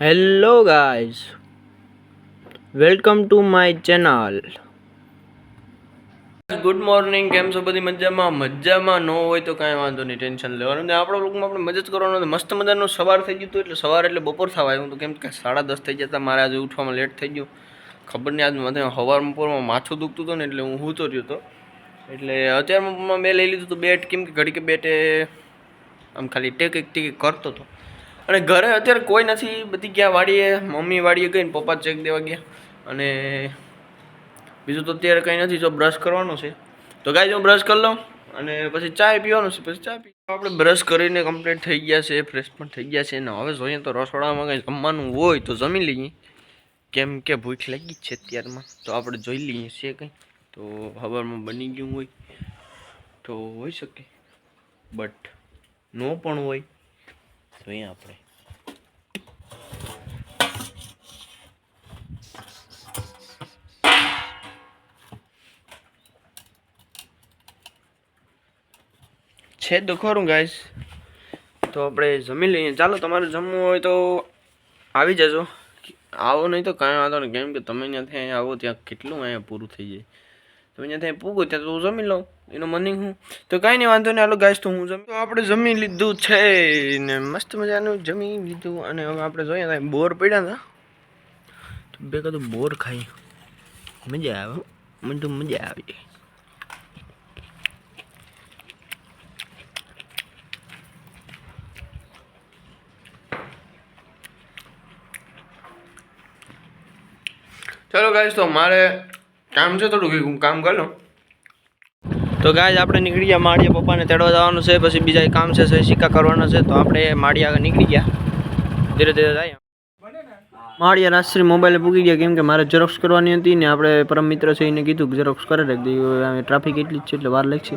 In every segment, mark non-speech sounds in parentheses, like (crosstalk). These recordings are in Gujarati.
Hello guys welcome to my channel good morning કેમ છો? બધી મજામાં? મજામાં ન હોય તો કાંઈ વાંધો નહીં. ટેન્શન લેવાનું ને આપણા લોકોમાં આપણે મજા જ કરવાનું મસ્ત મજાનું સવાર થઈ ગયું હતું. એટલે સવાર એટલે બપોર થવા આવ્યું હતું. કેમ કે સાડા દસ થઈ ગયા હતા. મારે આજે ઉઠવામાં લેટ થઈ ગયું. ખબર નહીં, આજ મને હવાર બપોરમાં માથું દુખતું હતું ને એટલે હું હૂતો રહ્યો હતો. એટલે અત્યારમાં મેં લઈ લીધું હતું. બેટ. કેમ કે ઘડીકે બેટે આમ ખાલી ટેક ટીક કરતો હતો. અને ઘરે અત્યારે કોઈ નથી, બધી ગયા વાડીએ, મમ્મી વાડીએ ગઈને પપ્પા ચેક દેવા ગયા. અને બીજું તો અત્યારે કંઈ નથી, જો બ્રશ કરવાનું છે. તો ગાય હું બ્રશ કરી લઉં અને પછી ચાય પીવાનું છે, પછી ચા પી આપણે બ્રશ કરીને કમ્પ્લીટ થઈ ગયા છે ફ્રેશ પણ થઈ ગયા છે. અને હવે જોઈએ તો રસોડામાં કંઈ જમવાનું હોય તો જમી લઈએ. કેમ કે ભૂખ લાગી છે અત્યારમાં. તો આપણે જોઈ લઈએ છે કંઈ. તો હવારમાં બની ગયું હોય તો હોઈ શકે. બટ નો પણ હોય. જોઈએ આપણે. છે ખરું ગાઈસ. તો આપણે જમી લઈએ. ચાલો, તમારે જમવું હોય તો આવી જજો. આવો નહીં તો કાંઈ વાંધો નહીં. કેમ કે તમે ત્યાંથી અહીંયા આવો ત્યાં કેટલું અહીંયા પૂરું થઈ જાય. તમે ત્યાં પૂગો, ત્યાં તો હું જમી લઉં, એનો મનિંગ હું. તો કાંઈ નહીં, વાંધો નહીં, હાલો ગાય તો હું જમી તો આપણે જમી લીધું છે ને મસ્ત મજાનું જમી લીધું અને હવે આપણે જોઈએ ત્યાં બોર પડ્યા હતા. તો બે કદું બોર ખાઈ. મજા આવે મને તો મજા આવી ચલો ગાઈસ, તો મારે કામ છે થોડું હું કામ કરી તો ગાય આપણે નીકળી ગયા માળીયા પપ્પાને તેડવા જવાનું છે, પછી બીજા કામ છે સિક્કા કરવાના છે, તો આપણે માળી આગળ નીકળી ગયા. ધીરે ધીરે જાય માળિયા રાશ્રી મોબાઈલે પૂગી ગયા, કેમ કે મારે ઝેરોક્સ કરવાની હતી ને આપણે પરમ મિત્ર છે એને કીધું કે ઝેરોક્સ કરે દઈએ ટ્રાફિક એટલી જ છે એટલે વાર લાગશે.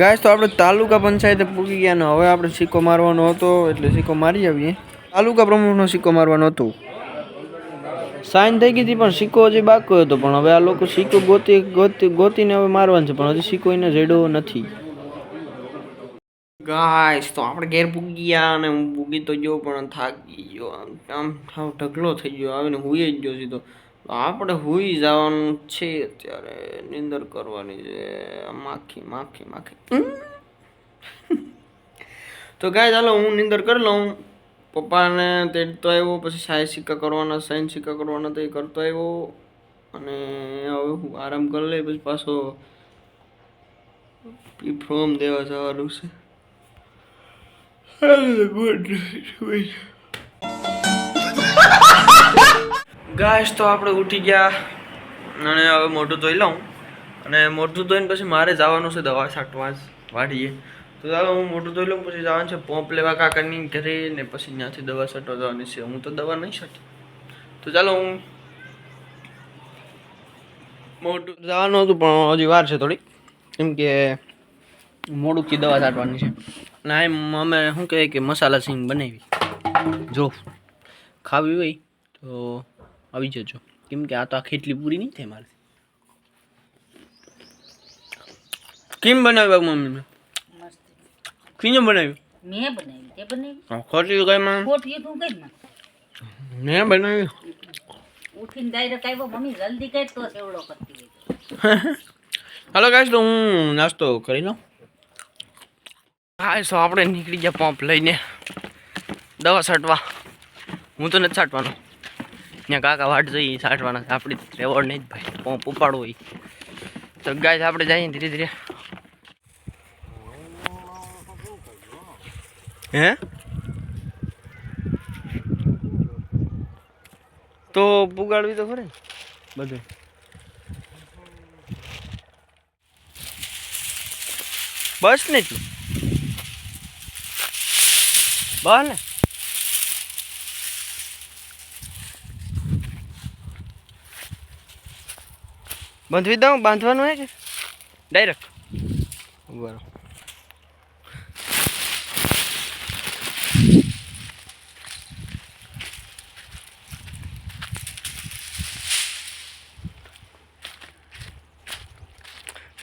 ગાય તો આપણે તાલુકા પંચાયતે પૂગી ગયા ને હવે આપણે સિક્કો મારવાનો હતો, એટલે સિક્કો મારી આવીએ. તાલુકા પ્રમુખનો સિક્કો મારવાનો હતો. સાઈન થઈ ગઈ હતી, પણ સિક્કો હજી બાકી હતો. પણ હવે આ લોકો સિક્કો ગોતી ગોતી, ગોતીને હવે મારવાનું છે, પણ હજી સિક્કો એને જડ્યો નથી. ગાઈસ તો આપણે ઘેર પૂગી ગયા અને હું પૂગી તો ગયો, પણ થાકી ગયો. આમ આમ ઢગલો થઈ ગયો. આવીને હુઈ જ ગયો સીધો. આપણે હુઈ જવાનું છે અત્યારે. નિંદર કરવાની છે. માખી માખી માખી. (laughs) તો ગાય ચાલો હું નિંદર કરી લઉં. પપ્પાને તેડતો આવ્યો પછી સાય સિક્કા કરવાના સાઈન સિક્કા કરવાના તો એ કરતો આવ્યો. અને હવે હું આરામ કરી લઈ પછી પાછો ફોર્મ દેવા જવાનું છે. ગાઈસ તો આપણે ઉઠી ગયા. અને હવે મોઢું ધોઈ લઉં. અને મોઢું ધોઈને પછી મારે જવાનું છે દવા છાંટવા વાડીએ. તો ચાલો હું મોટું ધોઈ લઉં, પછી જવાનું છે પોંપ લેવા કાકાની ઘરે ને પછી ત્યાંથી દવા છટવા જવાની છે. હું તો દવા નહીં છટી. તો ચાલો હું મોટું જવાનું હતું, પણ હજી વાર છે થોડી. કેમ કે મોડુંથી દવા છાંટવાની છે. ના એમ અમે શું કહે કે મસાલા સીમ બનાવી. જો, ખાવી હોય તો આવી જજો. કેમ કે આ તો આ એટલી પૂરી નહીં થાય મારે. કેમ બનાવી મમ્મી મમ્મીને? કેમ બનાવ્યું? મેં બનાવ્યું. તે બનાવ્યું? ખોટી કઈ માં. ખોટી તું કઈ માં. મેં બનાવી ઉઠીને ડાયરેક્ટ આવ્યો મમ્મી જલ્દી કઈ તો સેવડો કરતી (laughs) હાલો ગાઈસ તો હું નાસ્તો કરી લઉં. હા તો આપણે નીકળી ગયા પંપ લઈને. દવા છાંટવા. હું તો નથી છાંટવાનો. ત્યાં કાકા વાટ જઈ છાંટવાના આપણી રેવોર્ડ નહીં જ ભાઈ. પંપ ઉપાડવું હોય તો ગાય આપણે જઈએ ધીરે ધીરે. હે? તો પુગાડવી તો ખરે બધું. બસ ને તું બસ ને? બાંધવી દઉં? બાંધવાનું હે કે? ડાયરેક્ટ બરાબર.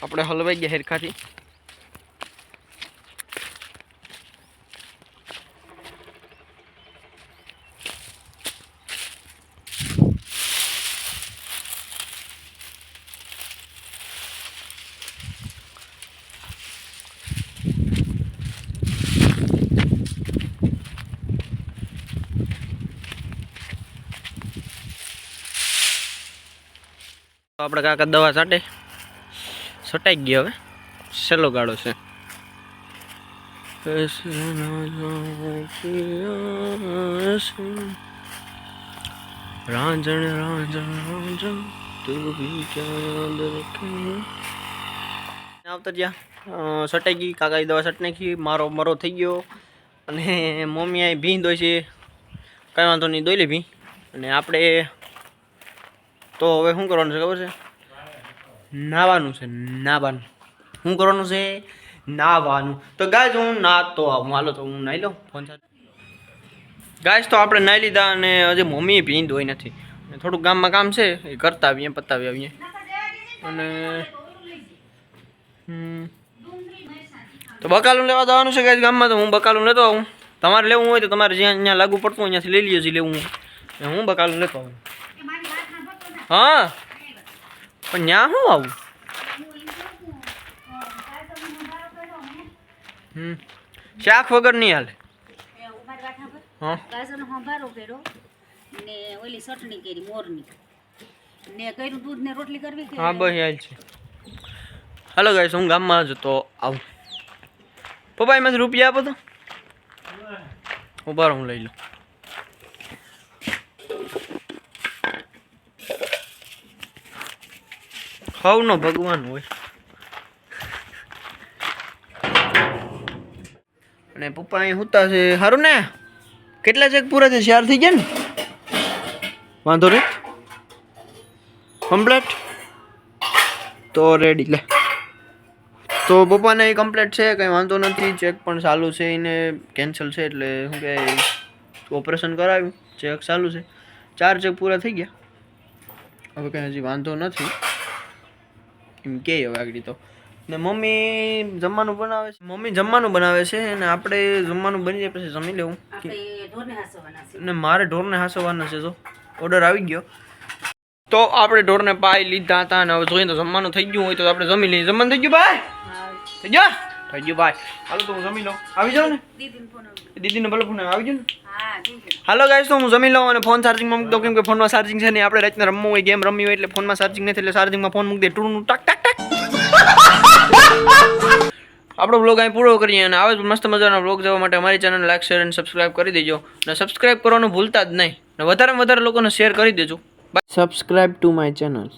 આપણે હલવાઈ ગયા હેરખાથી. આપણે કાકા દવા છાંટે. છટાઈ ગયો હવે. છેલ્લો ગાળો છે. રાંજણ રાંજણ રાંજણ આવતા જ્યાં સટાઈ ગઈ કાકાની દવા સટ નાખી, મારો મરો થઈ ગયો. અને મમ્મી આ ભીં દોઈ છે. કાંઈ વાંધો નહીં, દોઈ લે ભી અને આપણે તો હવે શું કરવાનું છે ખબર છે? નાવાનું છે, નાવાનું. શું કરવાનું છે? નાવાનું. તો ગાય હું નાતો આવું. હાલો તો હું નાહી લઉં. ફોન ગાય તો આપણે નાહી લીધા અને હજી મમ્મી ભીં ધોઈ નથી. થોડુંક ગામમાં કામ છે, એ કરતા આવીએ, પતાવી આવીએ. અને તો બકાલું લેવા જવાનું છે ગાય ગામમાં, તો હું બકાલું લેતો આવું. તમારે લેવું હોય તો તમારે જ્યાં જ્યાં લાગુ પડતું હોય ત્યાંથી લઈ લીજો, જે લેવું હું બકાલું લેતો આવું. હા? પણ ત્યાં શું આવું? હમ. શાક વગર નહીં હાલે. ગાજરનો સંભારો ને ઓલી કરી મોરની હા, બસ હાલ હાલો ગાઈસ હું ગામમાં જતો આવું. પપ્પા, એમાંથી રૂપિયા આપો તો. ઊભા હું લઈ લઉં. હવનો ભગવાન હોય. અને પપ્પા અહીં સુતા છે. સારું ને કેટલા ચેક પૂરા છે ચાર થઈ ગયા ને? વાંધો નહીં. કમ્પ્લેટ? તો રેડી લે. તો પપ્પાને એ કમ્પ્લેટ છે, કંઈ વાંધો નથી. ચેક પણ ચાલુ છે એને. કેન્સલ છે એટલે શું કહે ઓપરેશન કરાવ્યું. ચેક ચાલુ છે. ચાર ચેક પૂરા થઈ ગયા. હવે કંઈ હજી વાંધો નથી. એમ કે હવે આગળ તો. ને મમ્મી જમવાનું બનાવે છે. મમ્મી જમવાનું બનાવે છે અને આપણે જમવાનું બની જાય પછી જમી લેવું. અને મારે ઢોરને હાસવાના છે જો. ઓર્ડર આવી ગયો. તો આપણે ઢોરને પાઈ લીધા હતા અને હવે જોઈએ તો જમવાનું થઈ ગયું હોય તો આપણે જમી લઈએ. જમવાનું થઈ ગયું ભાઈ? થઈ ગયો? થઈ ગયું ભાઈ. હાલો તો હું જમી લઉં. આવી જાઉં ને. દીદીને ફોન ભલે ફોન આવી. જાઉં ને. હાલો ગાઈસ તો હું જમી લઉં અને ફોન ચાર્જિંગમાં મૂકી દઉં કેમ કે ફોનમાં ચાર્જિંગ છે ને આપણે રાતના રમવું હોય ગેમ રમવી હોય એટલે ફોનમાં ચાર્જિંગ નથી એટલે ચાર્જિંગમાં ફોન મૂકી દે. ટૂનું ટાક ટાક. આપણો બ્લોગ અહીં પૂરો કરીએ અને આવે જ મસ્ત મજાના બ્લોગ જોવા માટે અમારી ચેનલ લાઈક શેર અને સબસ્ક્રાઈબ કરી દેજો. અને સબસ્ક્રાઈબ કરવાનું ભૂલતા જ નહીં. અને વધારે વધારે લોકોને શેર કરી દેજો. Subscribe two my channel